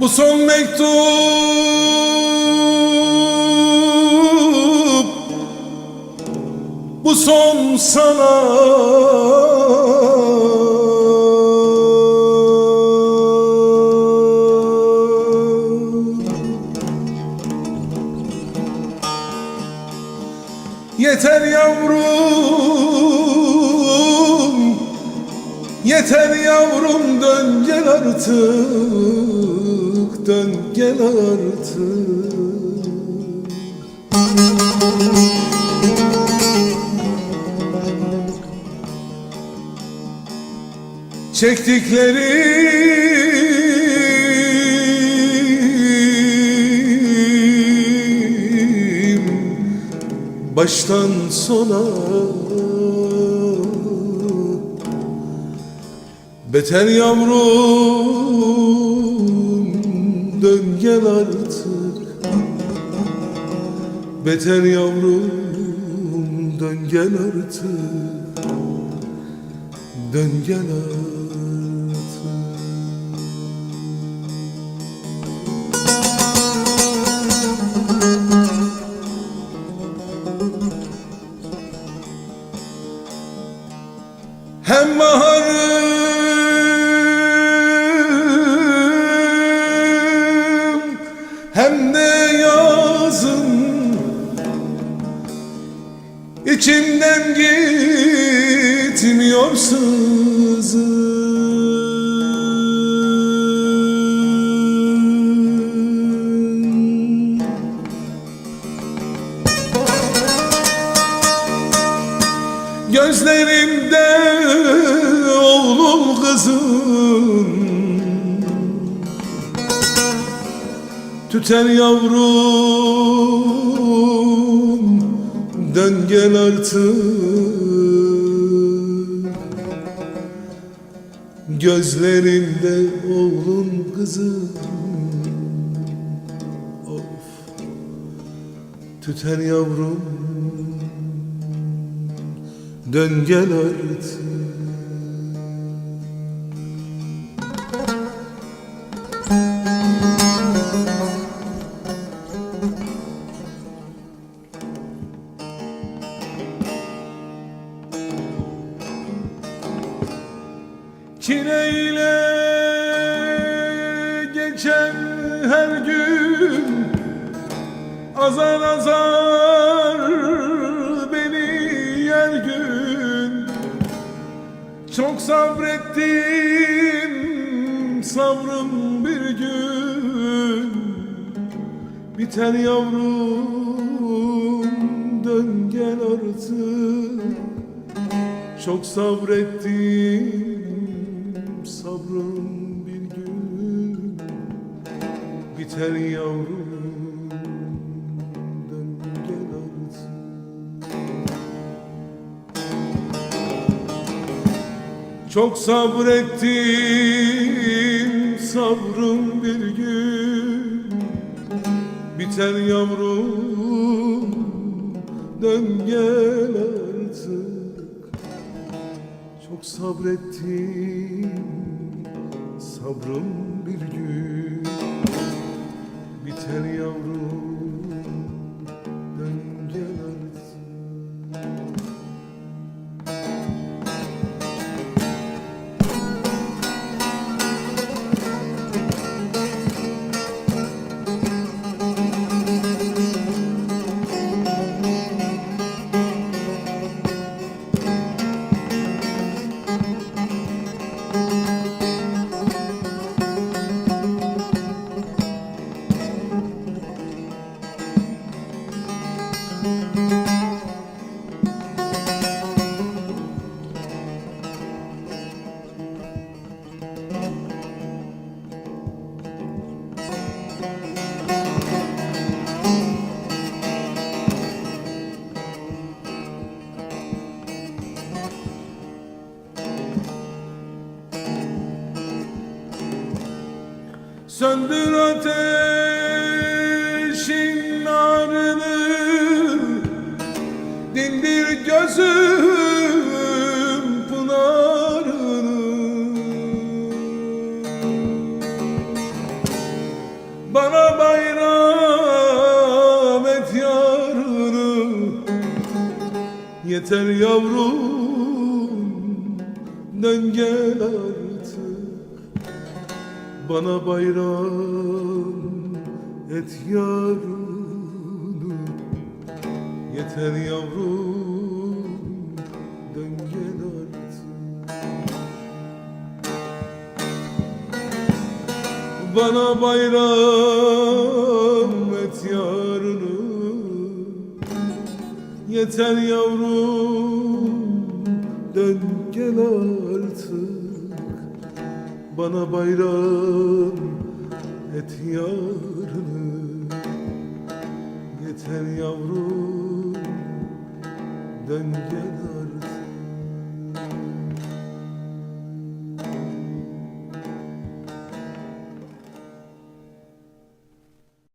Bu son mektup Bu son sana Yeter yavrum Yeter yavrum dön gel artık Dön gel artık. Çektiklerim Baştan sona. Beter yavrum dön gel artık. Beter yavrum dön gel artık. Dön gel artık hem de yazım İçimden gitmiyor sızım Gözlerimde Tüter yavrum Dön gel artık. Gözlerimde oğlum kızım Of. Tüter yavrum Dön gel artık Çileyle geçen her gün Azar azar beni yer gün. Çok sabrettim sabrım bir gün. Biter yavrum dön gel artık. Çok sabrettim biter yavrum dön gel artık. Çok sabrettim sabrım bir gün. Biter yavrum dön gel artık. Çok sabrettim Sabrım bir gün Biter yavrum Söndür ateşin narını Dindir gözü. Yeter yavrum dön gel artık. Bana bayram et yarını. Yeter yavrum dön gel artık. Bana bayram et yarını Yeter yavrum dön gel artık. Bana bayram et yarını. Yeter yavrum dön gel